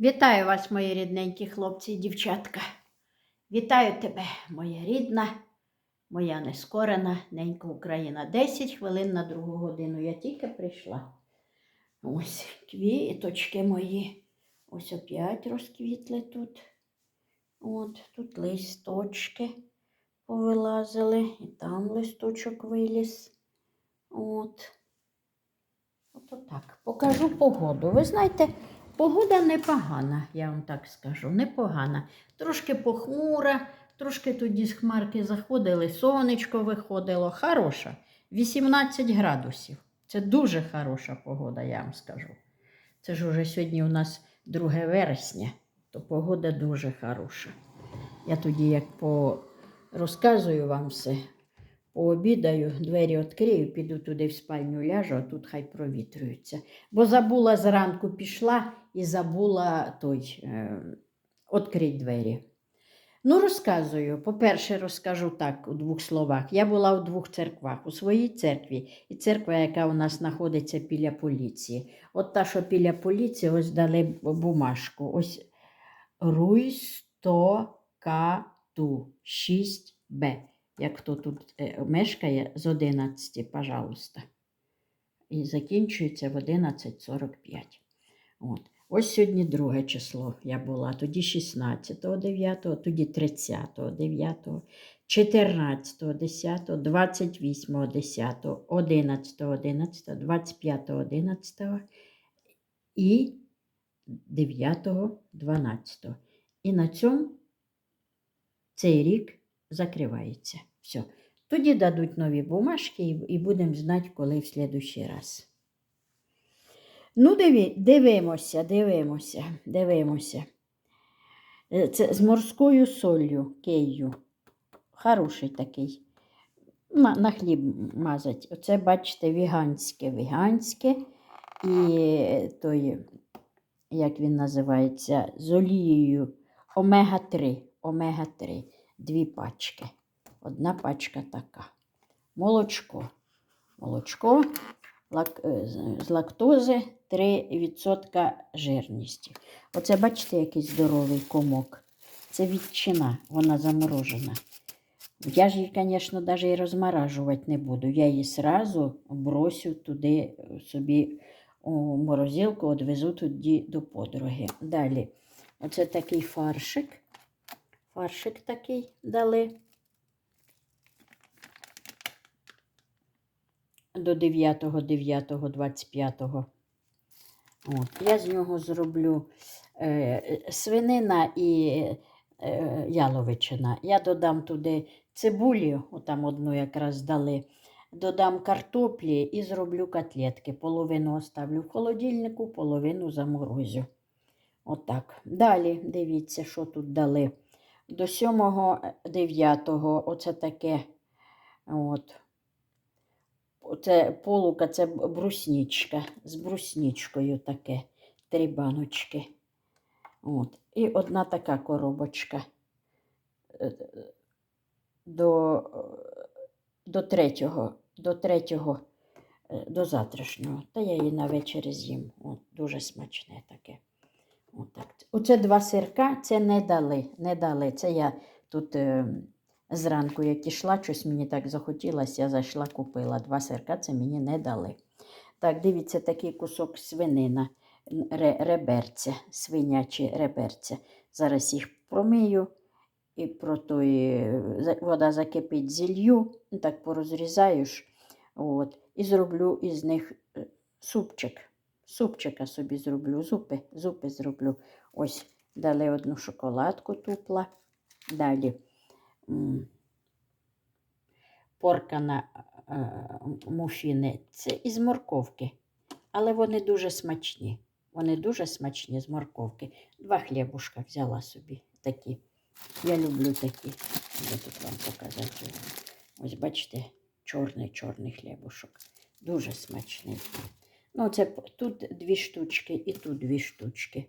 Вітаю вас, мої рідненькі хлопці і дівчатка. Вітаю тебе, моя рідна, моя нескорена ненька Україна. 10 хвилин на другу годину. Я тільки прийшла. Ось квіточки мої. Ось опять розквітли тут. От, тут листочки повилазили, і там листочок виліз. От. Ото так. Покажу погоду. Ви знаєте, погода непогана, я вам так скажу, непогана. Трошки похмура, трошки тоді з хмарки заходили, сонечко виходило. Хороша. 18 градусів. Це дуже хороша погода, я вам скажу. Це ж уже сьогодні у нас 2 вересня, то погода дуже хороша. Я тоді, як по... розказую вам все, пообідаю, двері відкрию, піду туди в спальню ляжу, а тут хай провітрюються. Бо забула зранку пішла і забула той е, відкрити двері. Ну, розказую. По-перше, розкажу так у двох словах. Я була у двох церквах, у своїй церкві і церква, яка у нас знаходиться біля поліції. От та, що біля поліції, ось дали бумажку. Ось Руйстокату 6Б. Як хто тут е, мешкає з 11, пожалуйста. І закінчується в 11.45. От. Ось сьогодні друге число я була, тоді 16, 9, тоді 30, 9, 14, 10, 28, 10, 11, 11, 25, 11 і 9, 12. І на цьому цей рік закривається. Все. Тоді дадуть нові бумажки і, будемо знати, коли в следующий раз. Ну, диві, дивимося, дивимося, дивимося. Е, Це з морською солью, кейю. Хороший такий. На, на хліб мазать. Оце, бачите, віганське, віганське. І той, як він називається, з олією омега-3. Омега-3. Дві пачки. Одна пачка така. Молочко. Молочко е, з- лактози 3% жирності. Оце, бачите, який здоровий комок. Це ветчина, вона заморожена. Я ж її, звісно, навіть і розморажувати не буду. Я її сразу бросю туди е, собі у морозилку, відвезу тоді до подруги. Далі, оце такий фаршик. Фаршик такий дали. До 9.9.25. От. Я з нього зроблю е, свинина і е, яловичина. Я додам туди цибулю, отам одну якраз дали. Додам картоплі і зроблю котлетки. Половину оставлю в холодильнику, половину заморозю. Отак. Далі дивіться, що тут дали. До 7-9 оце таке. От. Це полука, це бруснічка. З бруснічкою таке. Три баночки. От. І одна така коробочка. Е, До, до третього, до третього, е, до завтрашнього. Та я її на вечір з'їм. Дуже смачне таке. Отак. Оце два сирка, це не дали. Не дали. Це я тут е, зранку, як ішла, щось мені так захотілося, я зайшла, купила. Два сирка, це мені не дали. Так, дивіться, такий кусок свинина, ре, реберця, свинячі реберця. Зараз їх промию і про той, е, вода закипить, зілью, так порозрізаю ж, от, і зроблю із них е, супчик. Супчика собі зроблю, зупи, зупи зроблю. Ось дали одну шоколадку тупла. Далі поркана е, муфіни. Це із морковки. Але вони дуже смачні. Вони дуже смачні з морковки. Два хлібушка взяла собі такі. Я люблю такі. Я тут вам показати. Ось бачите, чорний-чорний хлібушок. Дуже смачний. Ну, це тут дві штучки і тут дві штучки.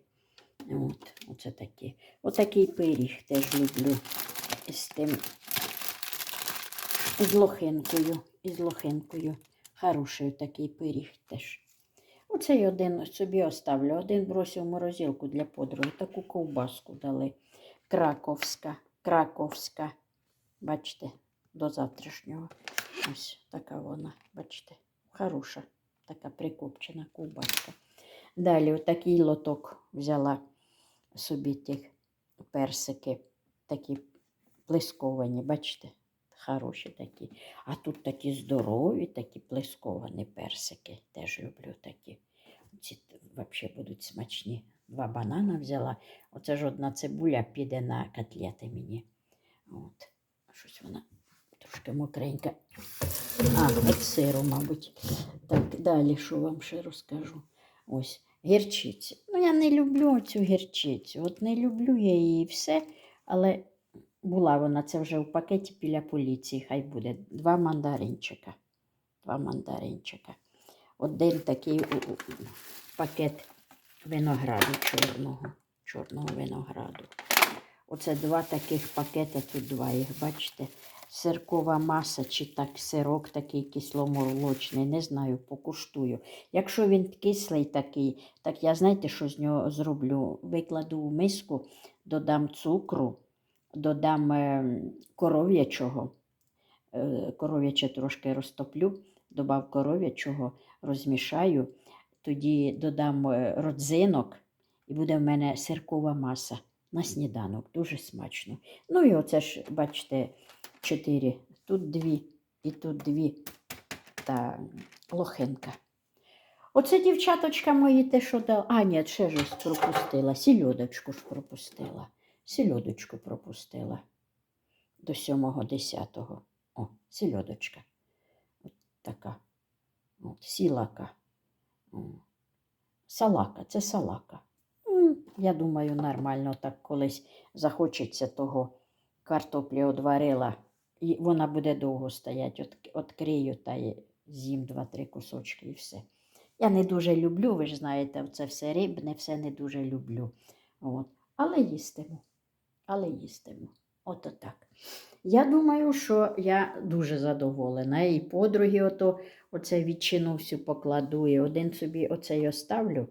От, оце такі. Отакий пиріг теж люблю з тим, з лохинкою. Із лохинкою. Хороший такий пиріг теж. Оцей один собі оставлю, один бросив в морозилку для подруги. Таку ковбаску дали. Краковська, краковська. Бачите, до завтрашнього. Ось така вона, бачите, хороша, така прикопчена ковбаска. Далі отакий лоток взяла собі тих персики, такі плесковані, бачите, хороші такі. А тут такі здорові, такі плесковані персики. Теж люблю такі. Ці взагалі будуть смачні. Два банана взяла. Оце ж одна цибуля піде на котлети мені. От. Щось вона трошки мокренька. А, від сиру, мабуть. Так, далі що вам ще розкажу? Ось, гірчиця. Ну, я не люблю цю гірчицю. От не люблю я її все, але була вона, це вже в пакеті біля поліції, хай буде. Два мандаринчика. Два мандаринчика. Один такий пакет винограду чорного, чорного винограду. Оце два таких пакети, тут два їх, бачите. Сиркова маса чи так сирок такий кисломолочний, не знаю, покуштую. Якщо він кислий такий, так я знаєте, що з нього зроблю? Викладу в миску, додам цукру, додам е, коров'ячого, е, коров'яче трошки розтоплю, додав коров'ячого, розмішаю, тоді додам е, родзинок, і буде в мене сиркова маса на сніданок. Дуже смачно. Ну і оце ж, бачите, чотири. Тут дві і тут дві та лохинка. Оце дівчаточка мої те, що дала. А, ні, ще ж пропустила. Сільодочку ж пропустила. Сільодочку пропустила до 7-10. О, сільодочка. От така. От, сілака. Салака, це салака. Я думаю, нормально так колись захочеться того картоплі одварила, і вона буде довго стояти. От, открию та з'їм два-три кусочки і все. Я не дуже люблю, ви ж знаєте, це все рибне, все не дуже люблю. От. Але їстиму. Але їстиму. Ото так. Я думаю, що я дуже задоволена. І подруги ото, оце відчину всю покладу, і один собі оцей оставлю.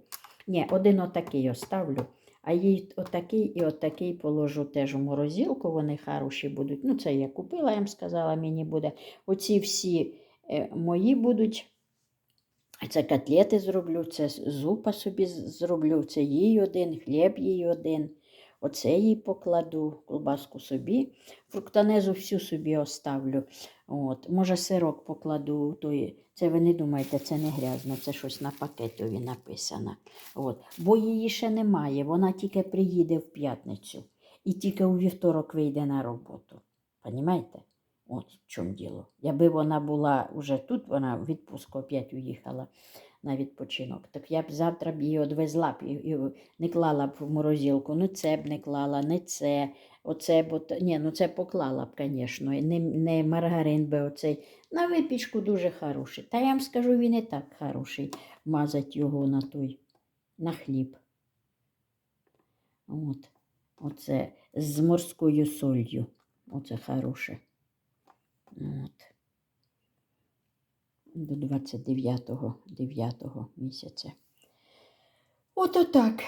Ні, один отакий оставлю, а їй отакий і отакий положу теж у морозилку, вони хороші будуть. Ну, це я купила, я їм сказала, мені буде. Оці всі е, мої будуть. Це котлети зроблю, це зупа собі зроблю, це їй один, хліб їй один. Оце їй покладу, колбаску собі, фруктанезу всю собі оставлю. От. Може, сирок покладу. Той. Це ви не думаєте, це не грязно, це щось на пакетові написано. От. Бо її ще немає, вона тільки приїде в п'ятницю і тільки у вівторок вийде на роботу. Понімаєте? От в чому діло. Якби вона була вже тут, вона в відпустку опять уїхала на відпочинок, так я б завтра б її одвезла б і, не клала б в морозилку. Ну це б не клала, не це. Оце б, от- ні, ну це поклала б, звісно, не, не маргарин би оцей. На випічку дуже хороший. Та я вам скажу, він і так хороший. Мазать його на той, на хліб. От. Оце з морською солью. Оце хороше. От. До 29-го 9 місяця. Ото так.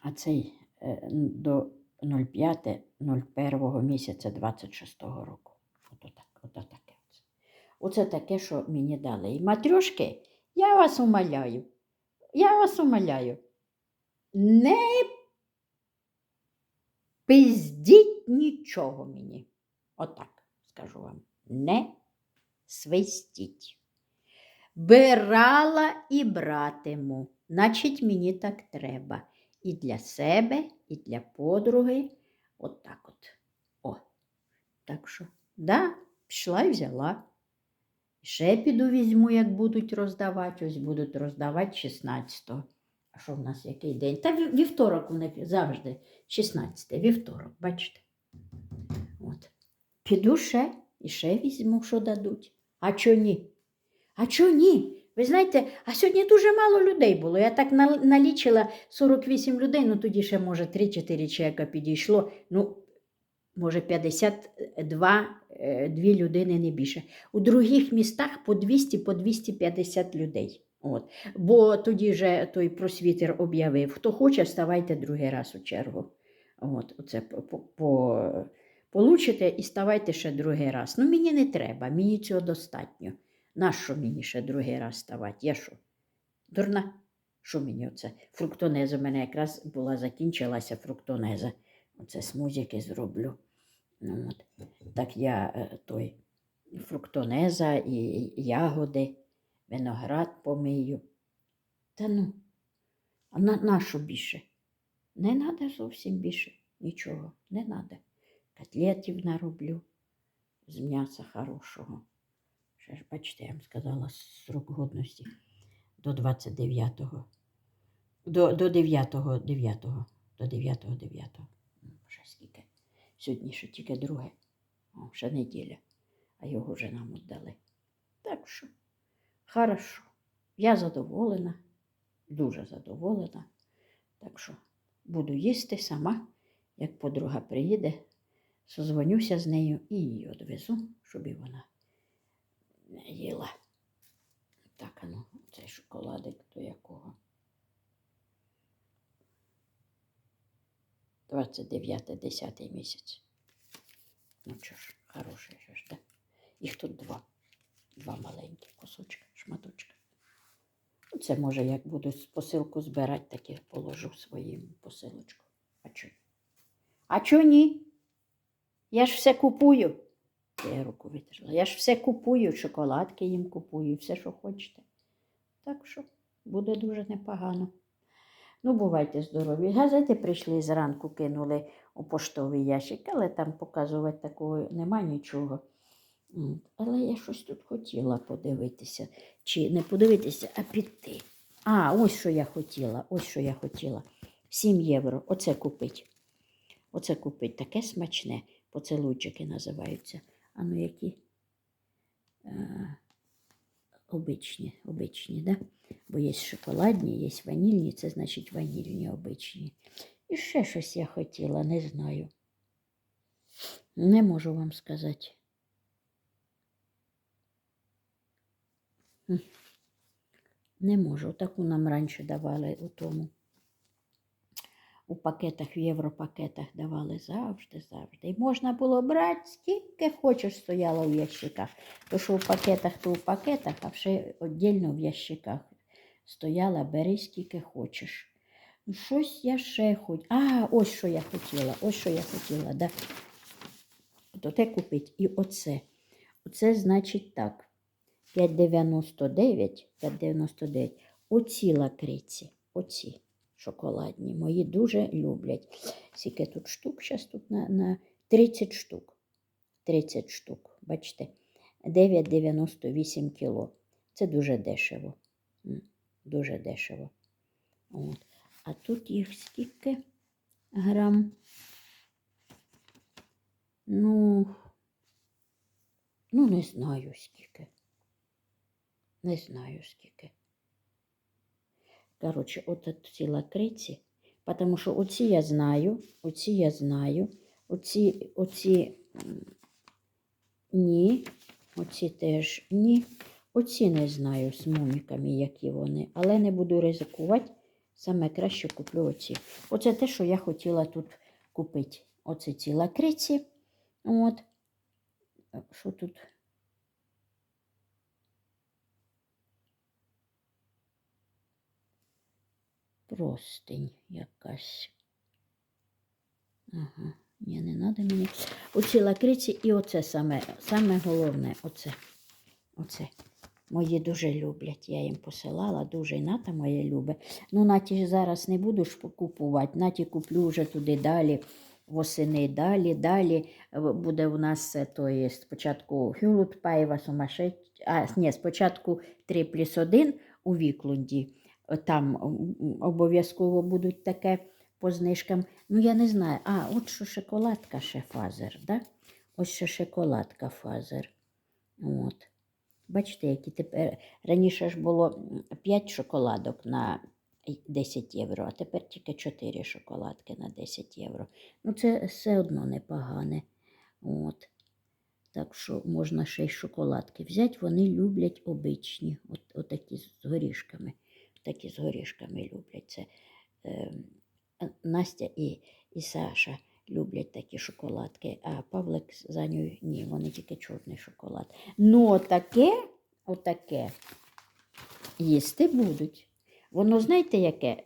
А цей е, до 05-01 місяця 26-го року. Ото так, ото таке. Оце. Таке, що мені дали. І матрьошки, я вас умоляю, я вас умоляю, не пиздіть нічого мені. Отак скажу вам. Не свистіть. Бирала і братиму, значить мені так треба. І для себе, і для подруги. От так от. О. Так що, да, пішла і взяла. Ще піду візьму, як будуть роздавати. Ось будуть роздавати 16-го. А що в нас який день? Та вівторок у них завжди 16 вівторок, бачите? От. Піду ще і ще візьму, що дадуть. А чо ні? А чо ні? Ви знаєте, а сьогодні дуже мало людей було. Я так налічила 48 людей, ну тоді ще, може, 3-4 чоловіка підійшло. Ну, може, 52 е, дві людини не більше. У других містах по 200 по 250 людей. От. Бо тоді же той просвітер об'явив, хто хоче, ставайте другий раз у чергу. От, оце по, по, получите і ставайте ще другий раз. Ну, мені не треба, мені цього достатньо. Нащо мені ще другий раз ставати? Я що? Дурна? Що мені оце? Фруктонеза у мене якраз була закінчилася фруктонеза. Оце смузіки зроблю. Ну, от. Так я е, той фруктонеза і ягоди, виноград помию. Та ну, а на, на що більше? Не треба зовсім більше нічого, не треба. Котлетів нароблю з м'яса хорошого. Ще ж, бачите, я вам сказала, срок годності до 29-го. До, до 9-го, 9-го, до 9-го, 9-го. Ну, Вже скільки. Сьогодні ще тільки друге, О, ще неділя, а його вже нам віддали. Так що, хорошо. Я задоволена, дуже задоволена. Так що буду їсти сама, як подруга приїде, созвонюся з нею і її відвезу, щоб і вона їла. Так, а ну, цей шоколадик до якого? 29 10 місяць. Ну що ж, хороший ж, да? Їх тут два. Два маленькі кусочки, шматочки. Ну, Це може, як буду посилку збирати, так і положу в своїм посилочку. А чо? А чо ні? Я ж все купую. Я руку витерла. Я ж все купую, шоколадки їм купую, все, що хочете. Так що буде дуже непогано. Ну, бувайте здорові. Газети прийшли зранку, кинули у поштовий ящик, але там показувати такого нема нічого. Але я щось тут хотіла подивитися. Чи не подивитися, а піти. А, ось що я хотіла, ось що я хотіла. 7 євро. Оце купить. Оце купить. Таке смачне. Поцелуйчики називаються. А ну які? Е, обичні, обичні, да? Бо є шоколадні, є ванільні, це значить ванільні обичні. І ще щось я хотіла, не знаю. Не можу вам сказати. Не можу. Таку нам раніше давали у тому. У пакетах, в європакетах давали завжди, завжди. І можна було брати, скільки хочеш, стояло в ящиках. То що у пакетах, то у пакетах, а ще віддільно в ящиках стояла, бери скільки хочеш. Ну, щось я ще хоч. А, ось що я хотіла, ось що я хотіла. Да. От те купити. І оце. Оце значить так. 5,99, 5,99. Оці лакриці, оці шоколадні, мої дуже люблять. Скільки тут штук? Зараз тут на, на 30 штук. 30 штук, бачите, 9,98 кіло. Це дуже дешево. Дуже дешево. От. А тут їх скільки грам? Ну, ну, не знаю скільки. Не знаю скільки. Коротше, от ці лакриці, тому що оці я знаю, оці я знаю, оці, оці ні, оці теж ні. Оці не знаю з муміками, які вони, але не буду ризикувати. Саме краще куплю оці. Оце те, що я хотіла тут купити. Оце ці лакриці. От. Що тут? Простень якась. Ага, ні, не треба мені. Оці лакриці і оце саме, саме головне, оце. Оце. Мої дуже люблять. Я їм посилала, дуже і Ната моя любить. Ну, Наті ж зараз не буду ж купувати. Наті куплю вже туди далі, восени далі, далі. Буде у нас то спочатку Хюлут Паєва сумасшедь. А, ні, спочатку 3 плюс 1 у Віклунді. Е, Там м, обов'язково будуть таке по знижкам. Ну, я не знаю. А, от що шоколадка ще фазер, да? Ось ще шоколадка фазер. От. Бачите, які тепер раніше ж було 5 шоколадок на 10 євро, а тепер тільки 4 шоколадки на 10 євро. Ну, це все одно непогане. От. Так що можна ще й шоколадки взяти. Вони люблять обичні, от, отакі з горішками. Такі з горішками люблять. Це е, Настя і, і Саша люблять такі шоколадки, а Павлик з Анею ні, вони тільки чорний шоколад. Ну, отаке, отаке їсти будуть. Воно, знаєте, яке?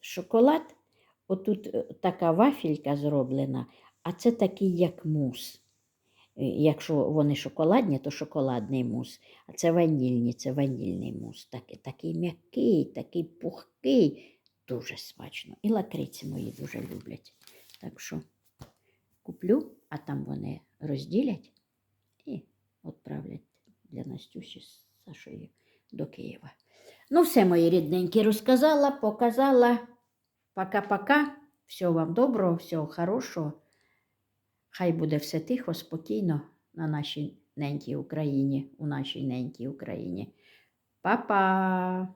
Шоколад, отут е, така вафелька зроблена, а це такий, як мус. Якщо вони шоколадні, то шоколадний мус. А це ванільні, це ванільний мус. Такий, такий м'який, такий пухкий, дуже смачно. І лакриці мої дуже люблять. Так що куплю, а там вони розділять і відправлять для Настюші з Сашою до Києва. Ну, все, мої рідненькі, розказала, показала. Пока-пока. Всього вам доброго, всього хорошого. Хай буде все тихо, спокійно на нашій ненькій Україні, у нашій ненькій Україні. Па-па!